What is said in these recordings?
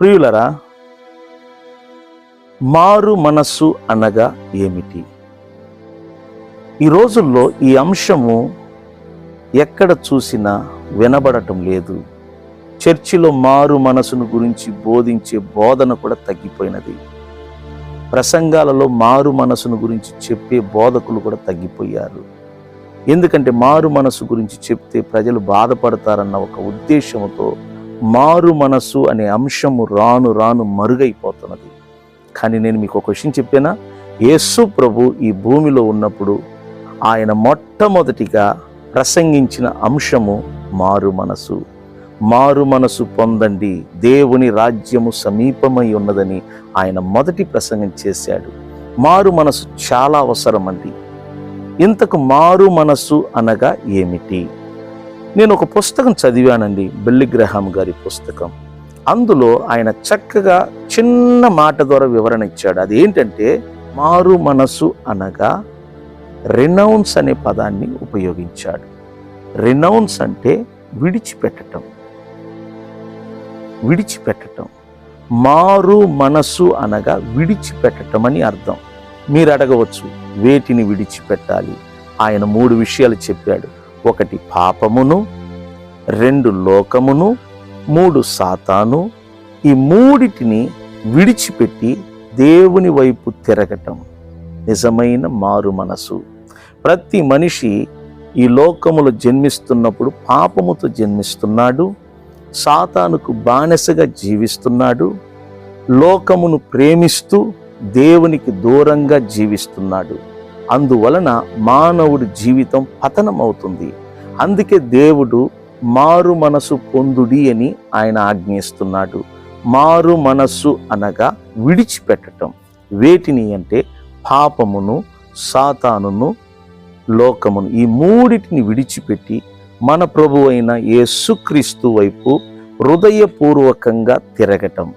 ప్రియులరా మారు మనస్సు అనగా ఏమిటి? ఈ రోజుల్లో ఈ అంశము ఎక్కడ చూసినా వినబడటం లేదు. చర్చిలో మారు మనసును గురించి బోధించే బోధన కూడా తగ్గిపోయినది. ప్రసంగాలలో మారు మనసును గురించి చెప్పే బోధకులు కూడా తగ్గిపోయారు. ఎందుకంటే మారు మనసు గురించి చెప్తే ప్రజలు బాధపడతారన్న ఒక ఉద్దేశంతో మారు మనస్సు అనే అంశము రాను రాను మరుగైపోతున్నది. కానీ నేను మీకు ఒక విషయం చెప్పానా? యేసు ప్రభు ఈ భూమిలో ఉన్నప్పుడు ఆయన మొట్టమొదటిగా ప్రసంగించిన అంశము మారు మనసు మారు మనసు పొందండి. దేవుని రాజ్యము సమీపమై ఉన్నదని ఆయన మొదటి ప్రసంగం చేశాడు. మారు మనసు చాలా అవసరం అండి ఇంతకు మారు మనసు అనగా ఏమిటి? నేను ఒక పుస్తకం చదివానండి బెల్లిగ్రహాం గారి పుస్తకం. అందులో ఆయన చక్కగా చిన్న మాట ద్వారా వివరణ ఇచ్చాడు. అది ఏంటంటే మారు మనసు అనగా రినౌన్స్ అనే పదాన్ని ఉపయోగించాడు. రినౌన్స్ అంటే విడిచిపెట్టటం. విడిచిపెట్టటం. మారు మనసు అనగా విడిచిపెట్టటం అని అర్థం. మీరు అడగవచ్చు వేటిని విడిచిపెట్టాలి? ఆయన మూడు విషయాలు చెప్పాడు. ఒకటి పాపమును రెండు లోకమును మూడు సాతాను ఈ మూడిటిని విడిచిపెట్టి దేవుని వైపు తిరగటం. నిజమైన మారు మనసు. ప్రతి మనిషి ఈ లోకములో జన్మిస్తున్నప్పుడు పాపముతో జన్మిస్తున్నాడు సాతానుకు బానిసగా జీవిస్తున్నాడు లోకమును ప్రేమిస్తూ దేవునికి దూరంగా జీవిస్తున్నాడు. అందువలన మానవుడి జీవితం పతనమవుతుంది. అందుకే దేవుడు మారు మనసు పొందుడి అని ఆయన ఆజ్ఞిస్తున్నాడు. మారు మనస్సు అనగా విడిచిపెట్టటం. వేటిని అంటే పాపమును సాతానును లోకమును ఈ మూడిటిని విడిచిపెట్టి మన ప్రభు అయిన యేసుక్రీస్తు వైపు హృదయపూర్వకంగా తిరగటం.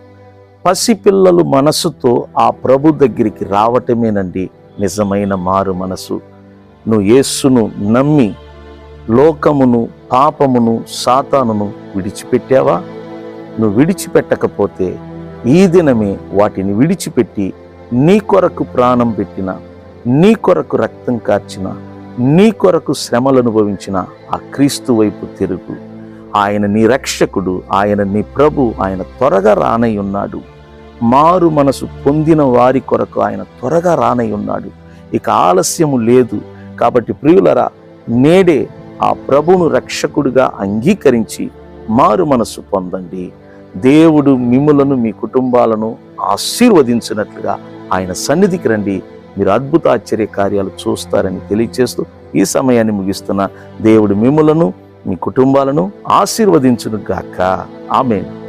పసిపిల్లలు మనసుతో ఆ ప్రభు దగ్గరికి రావటమేనండి నిజమైన మారు మనసు. నువ్వు యేస్సును నమ్మి లోకమును పాపమును సాతానును విడిచిపెట్టావా? నువ్వు విడిచిపెట్టకపోతే ఈ దినమే వాటిని విడిచిపెట్టి నీ కొరకు ప్రాణం పెట్టిన నీ కొరకు రక్తం కార్చిన నీ కొరకు శ్రమలు అనుభవించిన ఆ క్రీస్తు వైపు తిరుగు. ఆయన నీ రక్షకుడు ఆయన నీ ప్రభు ఆయన త్వరగా రానై ఉన్నాడు. మారు మనసు పొందిన వారి కొరకు ఆయన త్వరగా రానై ఉన్నాడు. ఇక ఆలస్యము లేదు. కాబట్టి ప్రియులరా నేడే ఆ ప్రభును రక్షకుడిగా అంగీకరించి మారు మనసు పొందండి. దేవుడు మిమ్మలను మీ కుటుంబాలను ఆశీర్వదించినట్లుగా ఆయన సన్నిధికి రండి. మీరు అద్భుత ఆశ్చర్య కార్యాలు చూస్తారని తెలియచేస్తూ ఈ సమయాన్ని ముగిస్తున్న. దేవుడు మిమ్మలను మీ కుటుంబాలను ఆశీర్వదించును గాక ఆమెను.